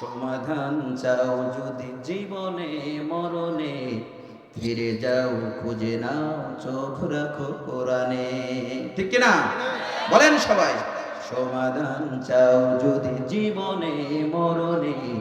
সমাধান চাও যদি জীবনে, মরণে, ফিরে যাও, খুঁজে নাও, চোখ রাখো কোরআনে। ঠিক কিনা? বলেন সবাই। সমাধান চাও যদি জীবনে, মরণে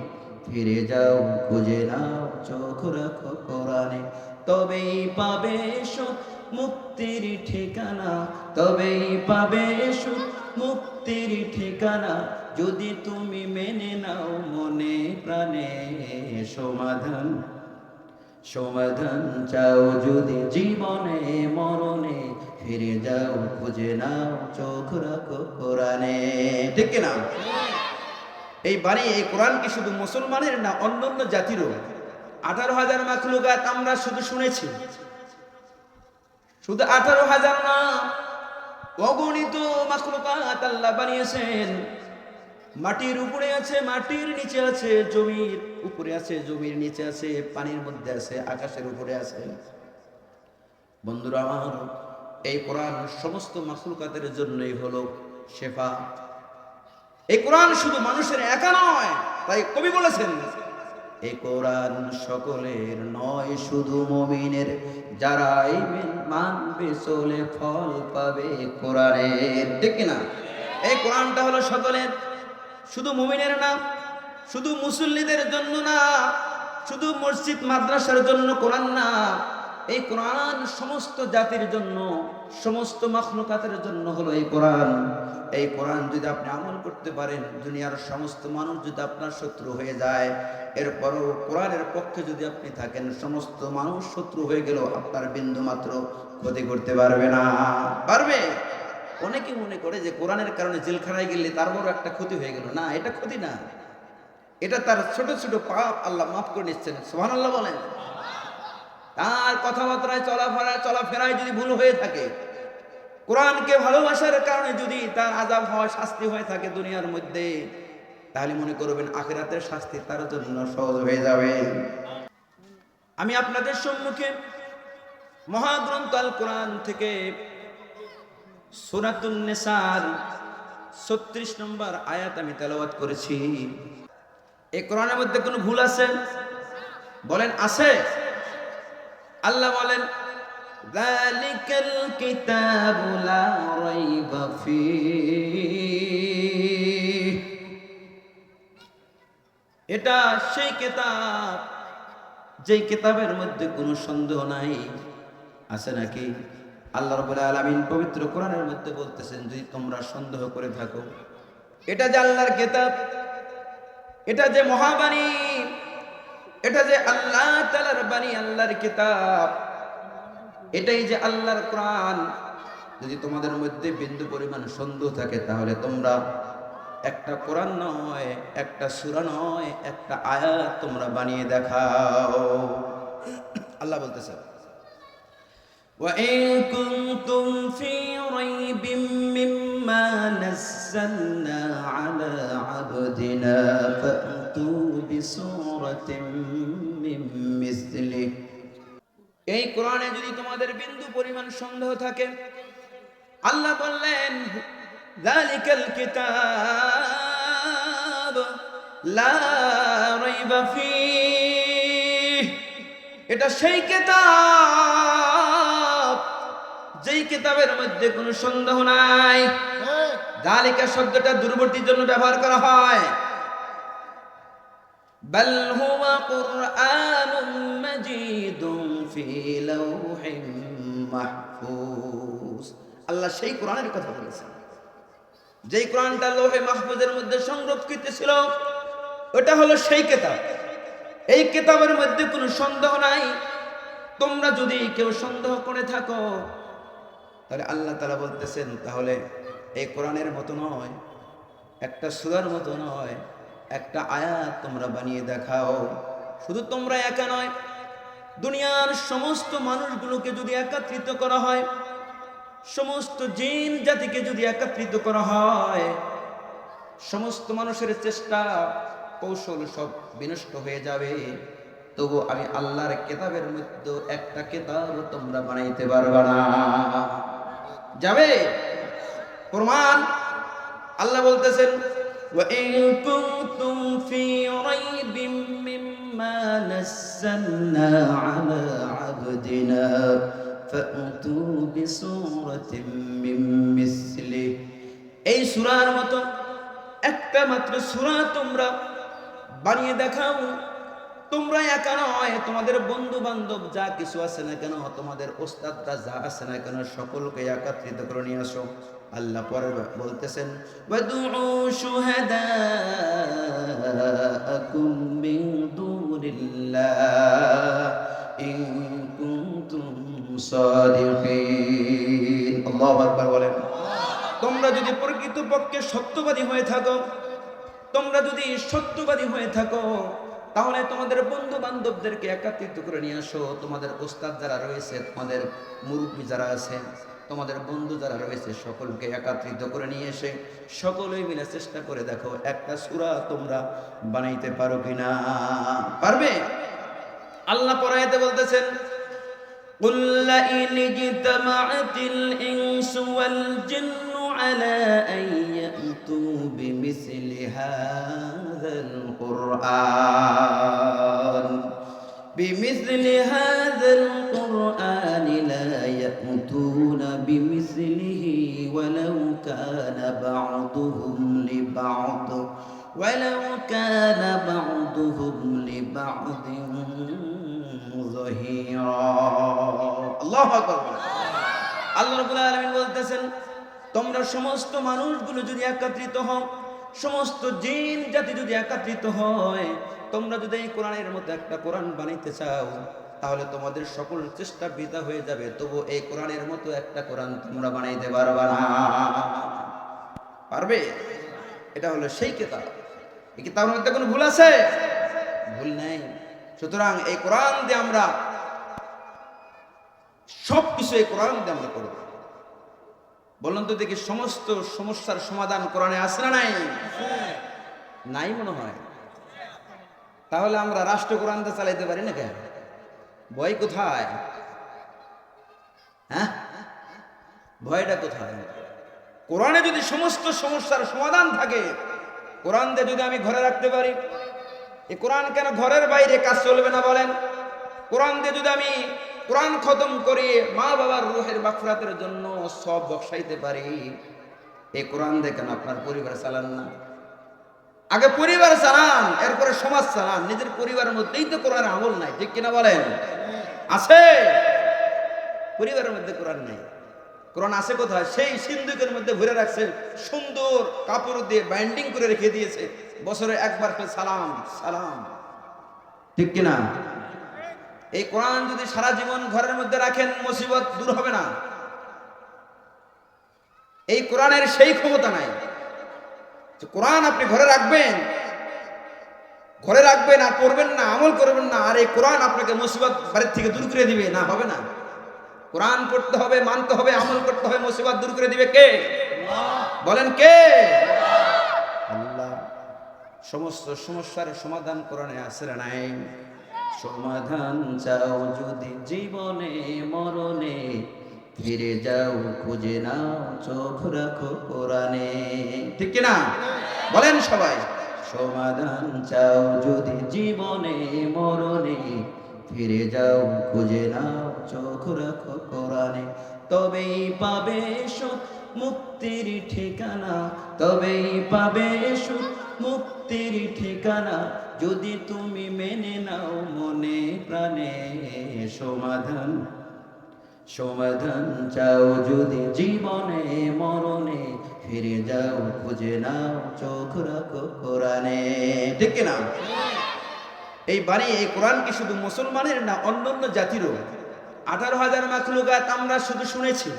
ফিরে যাও, খুঁজে নাও, চোখ রাখো কোরআনে। তবেই পাবে সুখ, মুক্তির ঠিকানা। তবেই পাবে সুখ, মুক্তির ঠিকানা। যদি তুমি মেনে নাও, মনে প্রাণে সমাধান। সমাধান চাও যদি জীবনে, মরণে। ফিরে যাও, খুঁজে নাও, চোখ রাখো কোরআনে। ঠিক কিনা? এই বাণী এই কোরআন কি শুধু মুসলমানের না অন্য অন্য জাতিরও? আঠারো হাজার মাখলুকাত আমরা শুধু শুনেছি। শুধু আঠারো হাজার না, অগণিত মাখলুকাত আল্লাহ বানিয়েছেন। মাটির উপরে আছে, মাটির নিচে আছে, জমির উপরে আছে, জমির নিচে আছে, পানির মধ্যে আছে, আকাশের উপরে আছে। বন্ধুরা আমার, এই কোরআন সমস্ত মাখলুকাতের জন্যই হলো শেফা। এই কোরআন শুধু মানুষের একা নয়, তাই কবি বলেছেন, এই কোরআন সকলের নয়, শুধু মমিনের। যারাই মানবে, চলে ফল পাবে কোরআনের। ঠিক না এই কোরআনটা হলো সকলের। শুধু মুমিনের না, শুধু মুসল্লিদের জন্য না, শুধু মসজিদ, মাদ্রাসার জন্য কোরআন না, এই কোরআন সমস্ত জাতির জন্য সমস্ত মাখলুকাতের জন্য হলো এই কোরআন। এই কোরআন যদি আপনি আমল করতে পারেন, দুনিয়ার সমস্ত মানুষ যদি আপনার শত্রু হয়ে যায়, এরপরও কোরআনের পক্ষে যদি আপনি থাকেন, সমস্ত মানুষ শত্রু হয়ে গেল আপনার বিন্দু মাত্র ক্ষতি করতে পারবে না। পারবে? অনেকে মনে করে যে কোরআনের কারণে জেলখানায় গেলে তার বড় একটা ক্ষতি হয়ে গেল। না, এটা ক্ষতি না। এটা তার ছোট ছোট পাপ আল্লাহ মাফ করে নিচ্ছেন। সোহান আল্লাহ বলেন। তার কথাবার্তায় চলাফেরা চলাফেরায় যদি ভুল হয়ে থাকে, কোরআনকে ভালোবাসার কারণে যদি তার আজাব হওয়া শাস্তি হয়ে থাকে দুনিয়ার মধ্যে, তাহলে মনে করবেন আখেরাতের শাস্তি তার জন্য সহজ হয়ে যাবে। আমি আপনাদের সম্মুখে মহাগ্রন্থ আল কোরআন থেকে সুরাতুন নেসার ছত্রিশ নম্বর আয়াত আমি তেলাওয়াত করেছি। এই কোরআনের মধ্যে কোনো ভুল আছে? বলেন, আছে। আল্লাহ বলেন জালিকাল কিতাবু লা রাইবা ফি এটা সেই কিতাব, যেই কিতাবের মধ্যে কোনো সন্দেহ নাই। আছে নাকি? আল্লাহ রাব্বুল আলামিন পবিত্র কোরআনের মধ্যে বলতেছেন, যদি তোমরা সন্দেহ করে থাকো, এটা যে আল্লাহর কিতাব, এটা যে মহাবাণী এটা যে আল্লাহ তালার বাণী আল্লাহর কিতাব এটাই যে আল্লাহর কোরআন যদি তোমাদের মধ্যে বিন্দু পরিমাণ সন্দেহ থাকে তাহলে তোমরা একটা কোরআন নয় একটা সুরা নয় একটা আয়াত তোমরা বানিয়ে দেখাও আল্লাহ বলতেছে وإن كنتم في ريب مما نزلنا على عبدنا فأتوا بسورة من مثله এই কোরআনে যদি তোমাদের বিন্দু পরিমাণ সন্দেহ থাকে আল্লাহ বললেন যালিকাল কিতাব লা রাইবা ফীহ এটা সেই কিতাব যেই কিতাবের মধ্যে কোনো সন্দেহ নাই জালিকা শব্দটা দূরবর্তীর জন্য ব্যবহার করা হয় بل هو قرآن مجيد في لوح محفوظ আল্লাহ সেই কোরআনের কথা বলেছেন যেই কোরআনটা লোহে মাহফুজের মধ্যে সংরক্ষিত ছিল ওটা হলো সেই কেতাব এই কেতাবের মধ্যে কোনো সন্দেহ নাই তোমরা যদি কেউ সন্দেহ করে থাকো তাহলে আল্লাহ তালা বলতেছেন, তাহলে এই কোরআনের মতো নয়, একটা সুরার মতো নয়, একটা আয়াত তোমরা বানিয়ে দেখাও। শুধু তোমরা একা নয়, দুনিয়ার সমস্ত মানুষগুলোকে যদি একত্রিত করা হয়, সমস্ত জিন জাতিকে যদি একত্রিত করা হয়, সমস্ত মানুষের চেষ্টা, কৌশল সব বিনষ্ট হয়ে যাবে। তবু আমি আল্লাহর কেতাবের মধ্যে একটা কেতাব তোমরা বানাইতে পারবে না। যাবে প্রমাণ আল্লাহ বলতেছেন وإن كنتم في نزلنا على عبدنا فأتوا بسورة من مثله এই সূরার মতো একটা মাত্র সূরা তোমরা বানিয়ে দেখাও তোমরা একা নয়, তোমাদের বন্ধু বান্ধব যা কিছু আছে না কেন, তোমাদের ওস্তাদরা যা আছে না কেন, সকলকে একত্রিত করে নিয়ে আসো। আল্লাহ পরে বলতেছেন বলেন, তোমরা যদি প্রকৃতপক্ষে সত্যবাদী হয়ে থাকো, তোমরা যদি সত্যবাদী হয়ে থাকো তাহলে তোমাদের বন্ধু বান্ধবদেরকে একত্রিত করে নিয়ে আসো তোমাদের ওস্তাদ যারা রয়েছে তোমাদের মুরব্বী যারা আছে তোমাদের বন্ধু যারা রয়েছে সকলকে একত্রিত করে নিয়ে এসে সকলেই মিলে চেষ্টা করে দেখো একটা সূরা তোমরা বানাইতে পারো কিনা পারবে আল্লাহ পরাইতে বলতেছেন قل لئن اجتمعت الإنس والجن على أن يأتوا بمثل هذا القرآن بمثل هذا القرآن لا يأتون بمثله ولو كان بعضهم لبعض ولو كان بعضهم لبعض ظهيرا الله أكبر আল্লাহ রাব্বুল আলামিন বলতেছেন তোমরা সমস্ত মানুষগুলো যদি একত্রিত হও সমস্ত জিন জাতি যদি একত্রিত হয়, তোমরা যদি এই কোরআনের মতো একটা কোরআন বানাইতে চাও, তাহলে তোমাদের সকল চেষ্টা বৃথা হয়ে যাবে। তবু এই কোরআনের মতো একটা কোরআন তোমরা বানাইতে পারবা না। পারবে? এটা হলো সেই কেতাব। এই কিতাবের মধ্যে কোনো ভুল আছে? ভুল নেই। সুতরাং এই কোরআন দিয়ে আমরা সব কিছু এই কোরআন দিয়ে আমরা করব। বলুন তো দেখি সমস্ত সমস্যার সমাধান কোরআনে আছে না নাই? নাই মনে হয়। তাহলে আমরা রাষ্ট্র কোরআন দিয়ে চালাইতে পারি না কেন ভয় কোথায়? হ্যাঁ? ভয়টা কোথায়? কোরআনে যদি সমস্ত সমস্যার সমাধান থাকে কোরআন দিয়ে যদি আমি ঘরে রাখতে পারি, এই কোরআন কেন ঘরের বাইরে কাজ চলবে না বলেন? কোরআন দিয়ে যদি আমি কোরআন খতম করে মা বাবার রুহের বাফরাতের জন্য সব বসাইতে পারি। এই কোরআন দেখেন আপনার পরিবার চালান না। আগে পরিবার চালান, এরপরে সমাজ চালান। নিজের পরিবারের মধ্যেই তো কোরআন আমল নাই, ঠিক কিনা বলেন? আছে। পরিবারের মধ্যে কোরআন নেই। কোরআন আছে কোথায়? সেই সিন্ধুকের মধ্যে ভরে রাখছে, সুন্দর কাপড় দিয়ে বাইন্ডিং করে রেখে দিয়েছে। বছরে একবার সালাম সালাম। ঠিক কিনা? এই কোরআন যদি সারা জীবন ঘরের মধ্যে রাখেন, মুসিবত দূর হবে না। এই কোরআনের সেই ক্ষমতা নাই। কোরআন আপনি ঘরে রাখবেন ঘরে রাখবেন আর পড়বেন না, আমল করবেন না, আর এই কোরআন আপনাকে মুসিবত বাড়ির থেকে দূর করে দিবে, না, হবে না। কোরআন পড়তে হবে, মানতে হবে, আমল করতে হবে, মুসিবত দূর করে দিবে কে? বলেন কে? সমস্ত সমস্যার সমাধান কোরআনে না নাই? সমাধান চাও যদি জীবনে, মরণে, ফিরে যাও, খুঁজে নাও, চোখ রাখো কোরআনে। ঠিক কি না বলেন সবাই। সমাধান চাও যদি জীবনে, মরণে, ফিরে যাও, খুঁজে নাও, চোখ রাখো কোরআনে। তবেই পাবে সুখ, মুক্তির ঠিকানা। তবেই পাবে সুখ, মুক্তির ঠিকানা। যদি তুমি মেনে নাও মনে প্রাণে সমাধান সমাধান চাও যদি জীবনে মরণে, ফিরে যাও খুঁজে নাও চোখ রাখো কোরআনে। ঠিক না এই বাণী এই কোরআন কি শুধু মুসলমানের না অন্যান্য জাতিরও? আঠারো হাজার মাখলুকাত আমরা শুধু শুনেছি।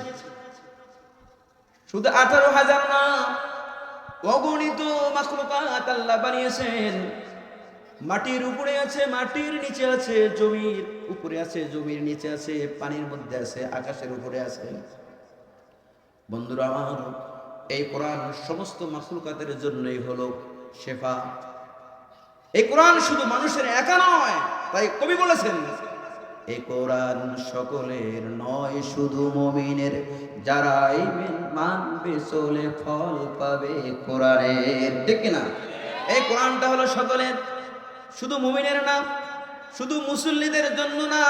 শুধু আঠারো হাজার না, অগণিত মাখলুকাত আল্লাহ বানিয়েছেন। মাটির উপরে আছে, মাটির নিচে আছে, জমির উপরে আছে, জমির নিচে আছে, পানির মধ্যে আছে, আকাশের উপরে আছে। বন্ধুরা আমার, এই কোরআন সমস্ত মাখলুকাতের জন্যই হলো শেফা। এই কোরআন শুধু মানুষের একা নয়, তাই কবি বলেছেন, এই কোরআন সকলের নয়, শুধু মমিনের। যারাই মানবে, চলে ফল পাবে কোরআনের। ঠিক না এই কোরআনটা হলো সকলের শুধু মুমিনের না, শুধু মুসল্লিদের জন্য না,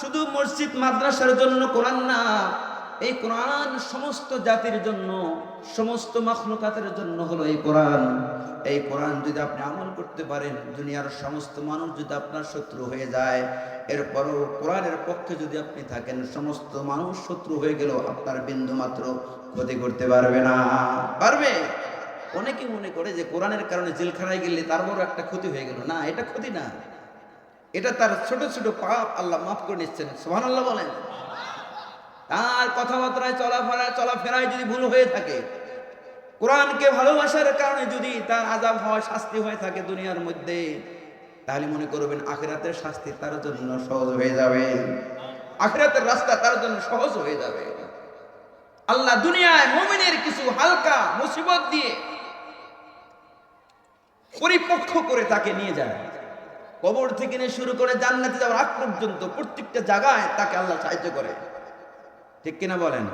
শুধু মসজিদ, মাদ্রাসার জন্য কোরআন না, এই কোরআন সমস্ত জাতির জন্য, সমস্ত মখলুকাতের জন্য হলো এই কোরআন। এই কোরআন যদি আপনি আমল করতে পারেন, দুনিয়ার সমস্ত মানুষ যদি আপনার শত্রু হয়ে যায়, এরপরও কোরআনের পক্ষে যদি আপনি থাকেন, সমস্ত মানুষ শত্রু হয়ে গেলেও আপনার বিন্দু মাত্র ক্ষতি করতে পারবে না। পারবে? অনেকে মনে করে যে কোরআনের কারণে জেলখানায় গেলে তার বড় একটা ক্ষতি হয়ে গেল। না, এটা ক্ষতি না। এটা তার ছোট ছোট পাপ আল্লাহ মাফ করে নিচ্ছেন। সোহান আল্লাহ বলেন। তার কথাবার্তায় চলাফেরা, চলাফেরায় যদি ভুল হয়ে থাকে, কোরআনকে ভালোবাসার কারণে যদি তার আজাব হওয়া শাস্তি হয়ে থাকে দুনিয়ার মধ্যে, তাহলে মনে করবেন আখেরাতের শাস্তি তার জন্য সহজ হয়ে যাবে। আখেরাতের রাস্তা তার জন্য সহজ হয়ে যাবে। আল্লাহ দুনিয়ায় মুমিনের কিছু হালকা মুসিবত দিয়ে পরিপক্ষ করে তাকে নিয়ে যায়। কবর থেকে নিয়ে শুরু করে জান্নাতে যাওয়ার আগ পর্যন্ত প্রত্যেকটা জায়গায় তাকে আল্লাহ সাহায্য করে। ঠিক কিনা বলেন?